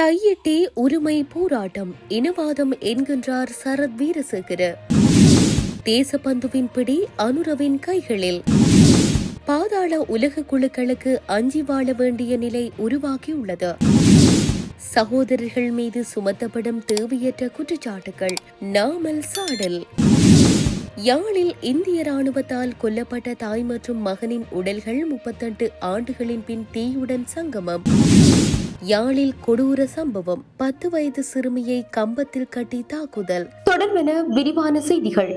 தையிட்டே உரிமை போராட்டம் இனவாதம் என்கின்றார் சரத் வீரசேகர. தேசபந்துவின் பிடி அனுரவின் கைகளில். பாதாள உலக குழுக்களுக்கு அஞ்சி வாழ வேண்டிய நிலை உருவாகியுள்ளது. சகோதரர்கள் மீது சுமத்தப்படும் தேவையற்ற குற்றச்சாட்டுகள் நாமல் சாடல். யாழில் இந்திய ராணுவத்தால் கொல்லப்பட்ட தாய் மற்றும் மகனின் உடல்கள் முப்பத்தெட்டு ஆண்டுகளின் பின் தீயுடன் சங்கமம். யாழில் கொடூர சம்பவம். பத்து வயது சிறுமியை கம்பத்தில் கட்டி தாக்குதல். தொடர்பென விரிவான செய்திகள்.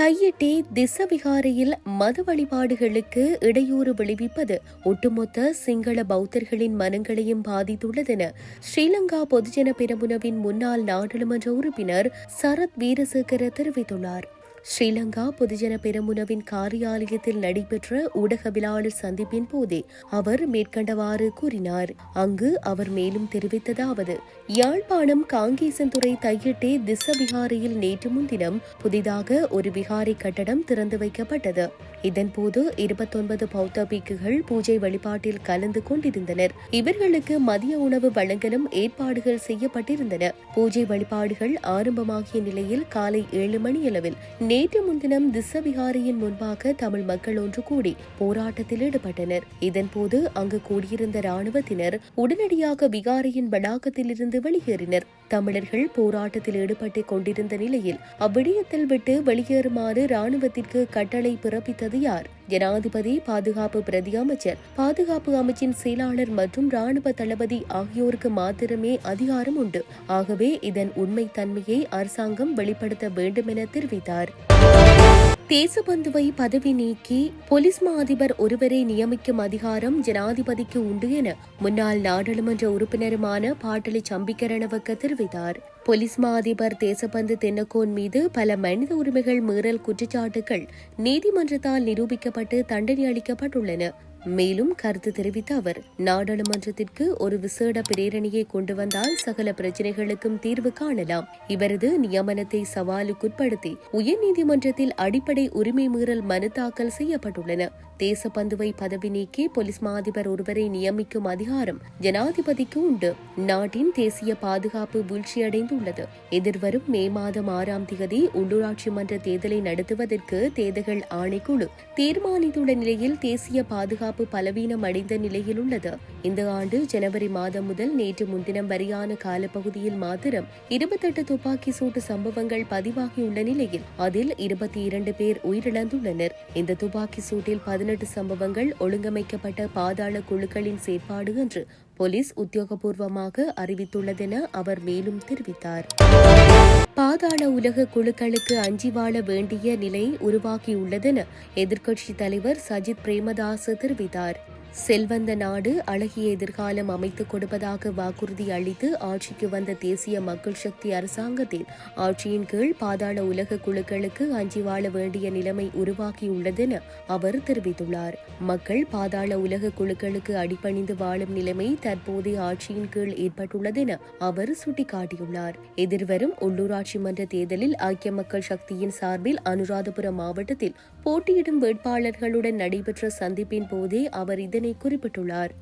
தையிட்டி திசவிகாரையில் மத வழிபாடுகளுக்கு இடையூறு விளைவிப்பது ஒட்டுமொத்த சிங்கள பௌத்தர்களின் மனங்களையும் பாதித்துள்ளதென ஸ்ரீலங்கா பொதுஜன பெரமுனவின் முன்னாள் நாடாளுமன்ற உறுப்பினர் சரத் வீரசேகர தெரிவித்துள்ளார். ஸ்ரீலங்கா பொதுஜன பெருமுனவின் காரியாலயத்தில் நடைபெற்ற ஊடகவியலாளர் சந்திப்பின் போதே அவர் மேற்கண்டவாறு கூறினார். அங்கு அவர் மேலும் தெரிவித்ததாவது யாழ்ப்பாணம் காங்கேசன்துறை தையிட்டே திச விகாரையில் நேற்று முன்தினம் புதிதாக ஒரு விகாரை கட்டடம் திறந்து வைக்கப்பட்டது. இதன்போது இருபத்தொன்பது பௌத்த பிக்குகள் பூஜை வழிபாட்டில் கலந்து கொண்டிருந்தனர். இவர்களுக்கு மதிய உணவு வழங்கலும் ஏற்பாடுகள் செய்யப்பட்டிருந்தன. பூஜை வழிபாடுகள் ஆரம்பமாகிய நிலையில் காலை ஏழு மணியளவில் நேற்று முன்தினம் திசவிகாரியின் முன்பாக தமிழ் மக்கள் ஒன்று கூடி போராட்டத்தில் ஈடுபட்டனர். இதன்போது அங்கு கூடியிருந்த ராணுவத்தினர் உடனடியாக விகாரியின் வளாகத்திலிருந்து வெளியேறினர். தமிழர்கள் போராட்டத்தில் ஈடுபட்டுக் கொண்டிருந்த நிலையில் அவ்விடயத்தில் விட்டு வெளியேறுமாறு ராணுவத்திற்கு கட்டளை பிறப்பித்தது யார்? ஜனாதிபதி பாதுகாப்பு பிரதி அமைச்சர் பாதுகாப்பு அமைச்சின் செயலாளர் மற்றும் ராணுவ தளபதி ஆகியோருக்கு மாத்திரமே அதிகாரம் உண்டு. ஆகவே இதன் உண்மை தன்மையை அரசாங்கம் வெளிப்படுத்த வேண்டும் என தெரிவித்தார். தேசபந்துவை பதவி நீக்கி போலீஸ் மா அதிபர் ஒருவரை நியமிக்கும் அதிகாரம் ஜனாதிபதிக்கு உண்டு என முன்னாள் நாடாளுமன்ற உறுப்பினருமான பாட்டலி சம்பிக்கரணவக்க தெரிவித்தார். போலீஸ் மா அதிபர் தேசபந்து தென்னக்கோன் மீது பல மனித உரிமைகள் மீறல் குற்றச்சாட்டுகள் நீதிமன்றத்தால் நிரூபிக்கப்பட்டு தண்டனை அளிக்கப்பட்டுள்ளன. மேலும் கருத்து தெரிவித்த அவர் நாடாளுமன்றத்திற்கு ஒரு விசேட பிரேரணையை கொண்டு வந்தால் சகல பிரச்சினைகளுக்கும் தீர்வு காணலாம். இவரது நியமனத்தை சவாலுக்குட்படுத்தி உயர்நீதிமன்றத்தில் அடிப்படை உரிமை மீறல் மனு தாக்கல் செய்யப்பட்டுள்ளன. தேசப்பந்துவை பதவி நீக்கி போலீஸ் மாதிபர் ஒருவரை நியமிக்கும் அதிகாரம் ஜனாதிபதிக்கு உண்டு. நாட்டின் தேசிய பாதுகாப்பு வீழ்ச்சியடைந்துள்ளது. எதிர்வரும் மே மாதம் ஆறாம் தேதி உள்ளூராட்சி மன்ற தேர்தலை நடத்துவதற்கு தேர்தல்கள் ஆணைக்குழு தீர்மானித்துள்ள நிலையில் தேசிய பாதுகாப்பு பலவீனம் அடைந்த நிலையில் உள்ளது. இந்த ஆண்டு ஜனவரி மாதம் முதல் நேற்று முன்தினம் வரையான காலப்பகுதியில் மாத்திரம் இருபத்தெட்டு துப்பாக்கி சூட்டு சம்பவங்கள் பதிவாகியுள்ள நிலையில் அதில் இருபத்தி இரண்டு பேர் உயிரிழந்துள்ளனர். இந்த துப்பாக்கி சூட்டில் பதினெட்டு சம்பவங்கள் ஒழுங்கமைக்கப்பட்ட பாதாள குழுக்களின் செயற்பாடு என்று போலீஸ் உத்தியோகபூர்வமாக அறிவித்துள்ளதென அவர் மேலும் தெரிவித்தார். பாதாள உலக குழுக்களுக்கு அஞ்சி வாழ வேண்டிய நிலை உருவாகியுள்ளதென எதிர்க்கட்சித் தலைவர் சஜித் பிரேமதாஸ் தெரிவித்தார். செல்வந்த நாடு அழகிய எதிர்காலம் அமைத்துக் கொடுப்பதாக வாக்குறுதி அளித்து ஆட்சிக்கு வந்த தேசிய மக்கள் சக்தி அரசாங்கத்தின் ஆட்சியின் கீழ் பாதாள உலக குழுக்களுக்கு அஞ்சி வாழ வேண்டிய நிலைமை உருவாகியுள்ளதென அவர் தெரிவித்துள்ளார். மக்கள் பாதாள உலக குழுக்களுக்கு அடிபணிந்து வாழும் நிலைமை தற்போதைய ஆட்சியின் கீழ் ஏற்பட்டுள்ளதென அவர் சுட்டிக்காட்டியுள்ளார். எதிர்வரும் உள்ளூராட்சி மன்ற தேர்தலில் ஐக்கிய மக்கள் சக்தியின் சார்பில் அனுராதபுரம் மாவட்டத்தில் போட்டியிடும் வேட்பாளர்களுடன் நடைபெற்ற சந்திப்பின் போதே அவர் இதன் இதனை குறிப்பிட்டுள்ளார்.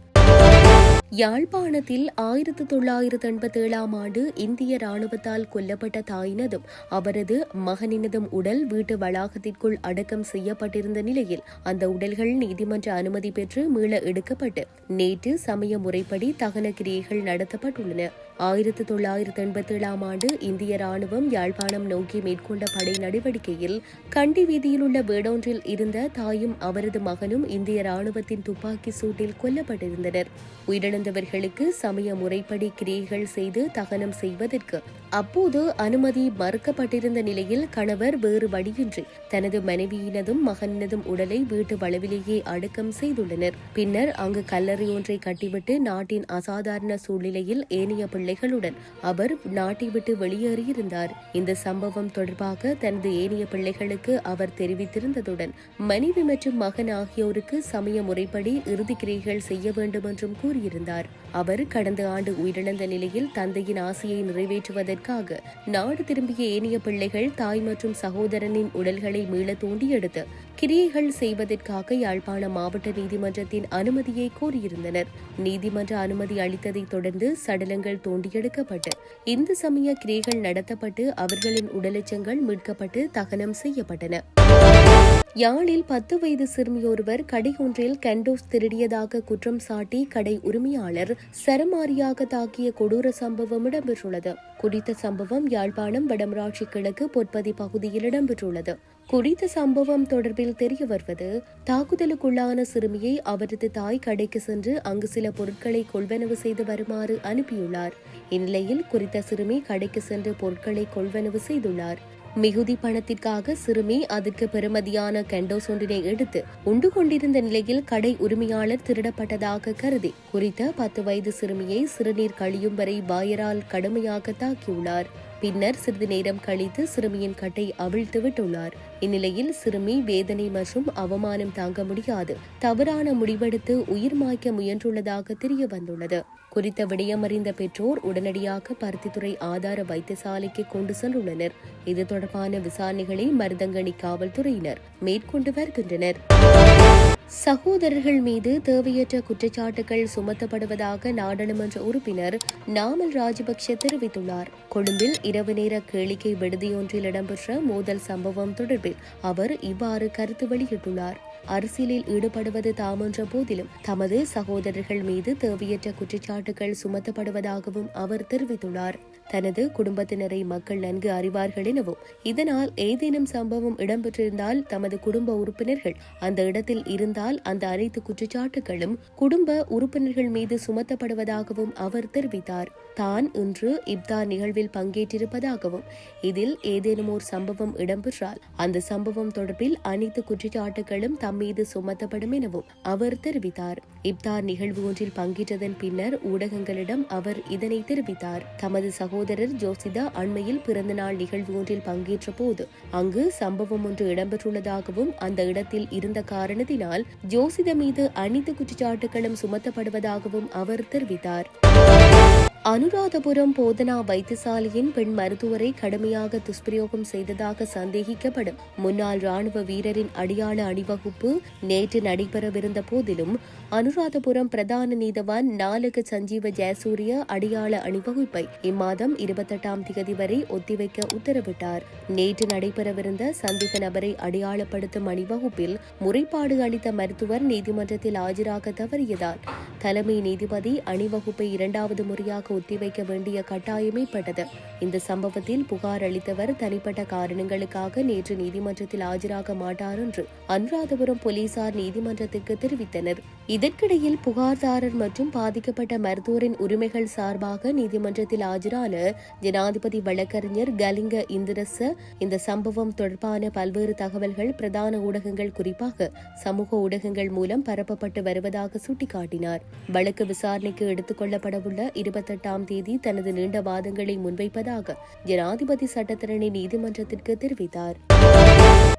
யாழ்ப்பாணத்தில் ஆயிரத்து தொள்ளாயிரத்து எண்பத்தி ஏழாம் ஆண்டு இந்திய ராணுவத்தால் கொல்லப்பட்ட தாயினதும் அவரது மகனினதும் உடல் வீட்டு வளாகத்திற்குள் அடக்கம் செய்யப்பட்டிருந்த நிலையில் அந்த உடல்கள் நீதிமன்ற அனுமதி பெற்று மீள எடுக்கப்பட்டு நேற்று சமய முறைப்படி தகன கிரியைகள் நடத்தப்பட்டுள்ளன. ஆயிரத்து தொள்ளாயிரத்து எண்பத்தி ஏழாம் ஆண்டு இந்திய ராணுவம் யாழ்ப்பாணம் நோக்கி மேற்கொண்ட படை நடவடிக்கையில் கண்டி வீதியில் உள்ள வீடொன்றில் இருந்த தாயும் அவரது மகனும் இந்திய ராணுவத்தின் துப்பாக்கி சூட்டில் கொல்லப்பட்டிருந்தனர். உயிரிழந்தவர்களுக்கு சமய முறைப்படி கிரியைகள் செய்து தகனம் செய்வதற்கு அப்போது அனுமதி மறுக்கப்பட்டிருந்த நிலையில் கணவர் வேறு வழியின்றி தனது மனைவியினதும் மகனினதும் உடலை வீட்டு வளவிலேயே அடக்கம் செய்துள்ளனர். பின்னர் அங்கு கல்லறை ஒன்றை கட்டிவிட்டு நாட்டின் அசாதாரண சூழ்நிலையில் ஏனைய பிள்ளைகளுடன் அவர் நாட்டை விட்டு வெளியேறியிருந்தார். இந்த சம்பவம் தொடர்பாக தனது ஏனைய பிள்ளைகளுக்கு அவர் தெரிவித்திருந்ததுடன் மனைவி மற்றும் மகன் ஆகியோருக்கு சமய முறைப்படி இறுதிக்கிரைகள் செய்ய வேண்டும் என்றும் கூறியிருந்தார். அவர் கடந்த ஆண்டு உயிரிழந்த நிலையில் தந்தையின் ஆசையை நிறைவேற்றுவதற்கு நிறைவேற்றுவதற்காக நாடு திரும்பிய ஏனைய பிள்ளைகள் தாய் மற்றும் சகோதரனின் உடல்களை மீள தோண்டி எடுத்து கிரியைகள் செய்வதற்காக யாழ்ப்பாண மாவட்ட நீதிமன்றத்தின் அனுமதியை கோரியிருந்தனர். நீதிமன்ற அனுமதி அளித்ததைத் தொடர்ந்து சடலங்கள் தோண்டியெடுக்கப்பட்டு இந்து சமய கிரியைகள் நடத்தப்பட்டு அவர்களின் உடலச்சங்கள் மீட்கப்பட்டு தகனம் செய்யப்பட்டன. யாழில் பத்து வயது சிறுமியொருவர் கடை ஒன்றில் கண்டோஸ் திருடியதாக குற்றம் சாட்டி கடை உரிமையாளர் சரமாரியாக தாக்கிய கொடூர சம்பவம் இடம்பெற்றுள்ளது. குறித்த சம்பவம் யாழ்ப்பாணம் வடமராட்சி கிழக்கு பொற்பதி பகுதியில் இடம்பெற்றுள்ளது. குறித்த சம்பவம் தொடர்பில் தெரிய வருவது தாக்குதலுக்குள்ளான சிறுமியை அவரது தாய் கடைக்கு சென்று அங்கு சில பொருட்களை கொள்வனவு செய்து வருமாறு அனுப்பியுள்ளார். இந்நிலையில் குறித்த சிறுமி கடைக்கு சென்று பொருட்களை கொள்வனவு செய்துள்ளார். மிகுதி பணத்திற்காக சிறுமி அதற்கு பெறுமதியான கெண்டோஸ் ஒன்றினை எடுத்து உண்டு கொண்டிருந்த நிலையில் கடை உரிமையாளர் திருடப்பட்டதாக கருதி குறித்த பத்து வயது சிறுமியை சிறுநீர் கழியும் வரை பாயரால் கடுமையாக தாக்கியுள்ளார். பின்னர் சிறிது நேரம் கழித்து சிறுமியின் கட்டை அவிழ்த்து விட்டுள்ளார். இந்நிலையில் சிறுமி வேதனை மற்றும் அவமானம் தாங்க முடியாது. தவறான முடிவெடுத்து உயிர் மாய்க்க முயன்றுள்ளதாக தெரிய வந்துள்ளது குறித்த விடயமறிந்த பெற்றோர் உடனடியாக பருத்தித்துறை ஆதார வைத்தியசாலைக்கு கொண்டு சென்றுள்ளனர். இது தொடர்பான விசாரணைகளை மருதங்கணி காவல்துறையினர் மேற்கொண்டு வருகின்றனர். சகோதரர்கள் மீது தேவையற்ற குற்றச்சாட்டுகள் சுமத்தப்படுவதாக நாடாளுமன்ற உறுப்பினர் நாமல் ராஜபக்ஷ தெரிவித்துள்ளார். கொழும்பில் இரவு நேர கேளிக்கை விடுதியொன்றில் இடம்பெற்ற மோதல் சம்பவம் தொடர்பில் அவர் இவ்வாறு கருத்து வெளியிட்டுள்ளார். அரசியலில் ஈடுபடுவது தாமென்ற போதிலும் தமது சகோதரர்கள் மீது தேவையற்ற குற்றச்சாட்டுகள் சுமத்தப்படுவதாகவும் அவர் தெரிவித்துள்ளார். தனது குடும்பத்தினரை மக்கள் நன்கு அறிவார்கள் எனவும் இதனால் ஏதேனும் சம்பவம் இடம்பெற்றிருந்தால் தமது குடும்ப உறுப்பினர்கள் அந்த இடத்தில் இருந்தால் அந்த அனைத்து குற்றச்சாட்டுகளும் குடும்ப உறுப்பினர்கள் மீது சுமத்தப்படுவதாகவும் அவர் தெரிவித்தார். தான் இன்று இப்தார் நிகழ்வில் பங்கேற்றிருப்பதாகவும் இதில் ஏதேனும் ஒரு சம்பவம் இடம்பெற்றால் அந்த சம்பவம் தொடர்பில் அனைத்து குற்றச்சாட்டுகளும் தம் மீது சுமத்தப்படும் எனவும் அவர் தெரிவித்தார். இப்தார் நிகழ்வு ஒன்றில் பங்கேற்றதன் பின்னர் ஊடகங்களிடம் அவர் இதனை தெரிவித்தார். தமது சகோதரர் ஜோசிதா அண்மையில் பிறந்தநாள் நிகழ்வு ஒன்றில் பங்கேற்ற போது அங்கு சம்பவம் ஒன்று இடம்பெற்றுள்ளதாகவும் அந்த இடத்தில் இருந்த காரணத்தினால் ஜோசிதா மீது அனைத்து குற்றச்சாட்டுகளும் சுமத்தப்படுவதாகவும் அவர் தெரிவித்தார். அனுராதபுரம் போதனா வைத்தியசாலையின் பெண் மருத்துவரை கடுமையாக துஷ்பிரயோகம் செய்ததாக சந்தேகிக்கப்படும். முன்னாள் ராணுவ வீரரின் அடியாள அணிவகுப்பு நேற்று நடைபெறவிருந்த போதிலும் அனுராதபுரம் பிரதான நீதவான் நாலக சஞ்சீவ ஜெயசூரிய அடியாள அணிவகுப்பை இம்மாதம் இருபத்தெட்டாம் தேதி வரை ஒத்திவைக்க உத்தரவிட்டார். நேற்று நடைபெறவிருந்த சந்தேக நபரை அடையாளப்படுத்தும் அணிவகுப்பில் முறைப்பாடு அளித்த மருத்துவர் நீதிமன்றத்தில் ஆஜராக தவறியதால் தலைமை நீதிபதி அணிவகுப்பை இரண்டாவது முறையாக ஒத்திவைக்க வேண்டிய கட்டாயம் ஏற்பட்டது இந்த சம்பவத்தில் புகார் அளித்தவர் தனிப்பட்ட காரணங்களுக்காக நேற்று நீதிமன்றத்தில் ஆஜராக மாட்டார் என்று அனுராதபுரம் போலீசார் நீதிமன்றத்திற்கு தெரிவித்தனர். இதற்கிடையில் புகார்தாரர் மற்றும் பாதிக்கப்பட்ட மருத்துவரின் உரிமைகள் சார்பாக நீதிமன்றத்தில் ஆஜரான ஜனாதிபதி வழக்கறிஞர் கலிங்க இந்திரச இந்த சம்பவம் தொடர்பான பல்வேறு தகவல்கள் பிரதான ஊடகங்கள் குறிப்பாக சமூக ஊடகங்கள் மூலம் பரப்பப்பட்டு வருவதாக சுட்டிக்காட்டினார். வழக்கு விசாரணைக்கு எடுத்துக் கொள்ளப்படவுள்ள இருபத்தெட்டாம் தேதி தனது நீண்ட வாதங்களை முன்வைப்பதாக ஜனாதிபதி சட்டத்தரணி நீதிமன்றத்திற்கு தெரிவித்தார்.